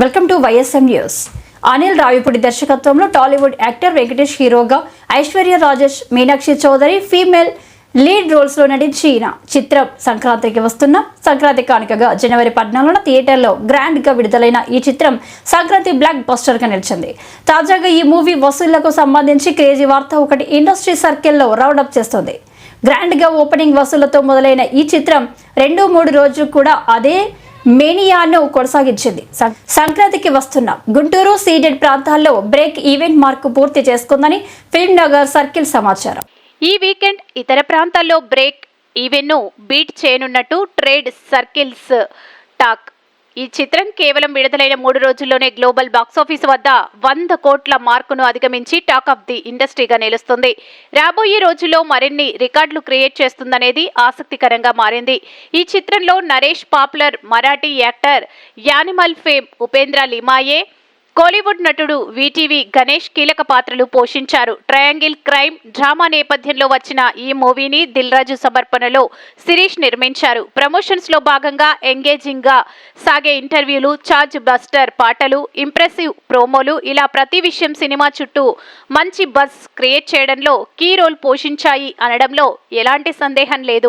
Welcome to YSM news Anil Ravipudi దర్శకత్వంలో Tollywood actor Venkatesh హీరోగా Aishwarya Rajesh Meenakshi Chaudhary female lead రోల్స్లో నటించిన చిత్రం సంక్రాంతికి వస్తున్న సంక్రాంతి కానుకగా జనవరి పద్నాలుగున థియేటర్లో గ్రాండ్గా విడుదలైన ఈ చిత్రం సంక్రాంతి బ్లాక్ బస్టర్గా నిలిచింది. తాజాగా ఈ మూవీ వసూళ్ళకు సంబంధించి క్రేజీ వార్త ఒకటి ఇండస్ట్రీ సర్కిల్లో రౌండప్ చేస్తుంది. గ్రాండ్గా ఓపెనింగ్ వసూళ్ళతో మొదలైన ఈ చిత్రం రెండు మూడు రోజులు కూడా అదే మేనియాను కొనసాగించింది. సంక్రాంతికి వస్తున్న గుంటూరు సీడెడ్ ప్రాంతాల్లో బ్రేక్ ఈవెంట్ మార్కు పూర్తి చేసుకుందని ఫిల్మ్ నగర్ సర్కిల్ సమాచారం. ఈ వీకెండ్ ఇతర ప్రాంతాల్లో బ్రేక్ ఈవెన్ను బీట్ చేయనున్నట్టు ట్రేడ్ సర్కిల్స్ టాక్ ఈ చిత్రం కేవలం విడుదలైన మూడు రోజుల్లోనే గ్లోబల్ బాక్సాఫీస్ వద్ద వంద కోట్ల మార్కును అధిగమించి టాక్ ఆఫ్ ది ఇండస్ట్రీగా నిలుస్తుంది. రాబోయే రోజుల్లో మరిన్ని రికార్డులు క్రియేట్ చేస్తుందనేది ఆసక్తికరంగా మారింది. ఈ చిత్రంలో Naresh popular Marathi actor Animal fame Upendra Limaye Kollywood నటుడు వీటీవీ గణేష్ కీలక పాత్రలు పోషించారు. ట్రయాంగిల్ క్రైమ్ డ్రామా నేపథ్యంలో వచ్చిన ఈ మూవీని దిల్ రాజు సమర్పణలో శిరీష్ నిర్మించారు. ప్రమోషన్స్లో భాగంగా ఎంగేజింగ్గా సాగే ఇంటర్వ్యూలు చార్జ్ బస్టర్ పాటలు ఇంప్రెసివ్ ప్రోమోలు ఇలా ప్రతి విషయం సినిమా చుట్టూ మంచి బజ్ క్రియేట్ చేయడంలో కీ రోల్ పోషించాయి అనడంలో ఎలాంటి సందేహం లేదు.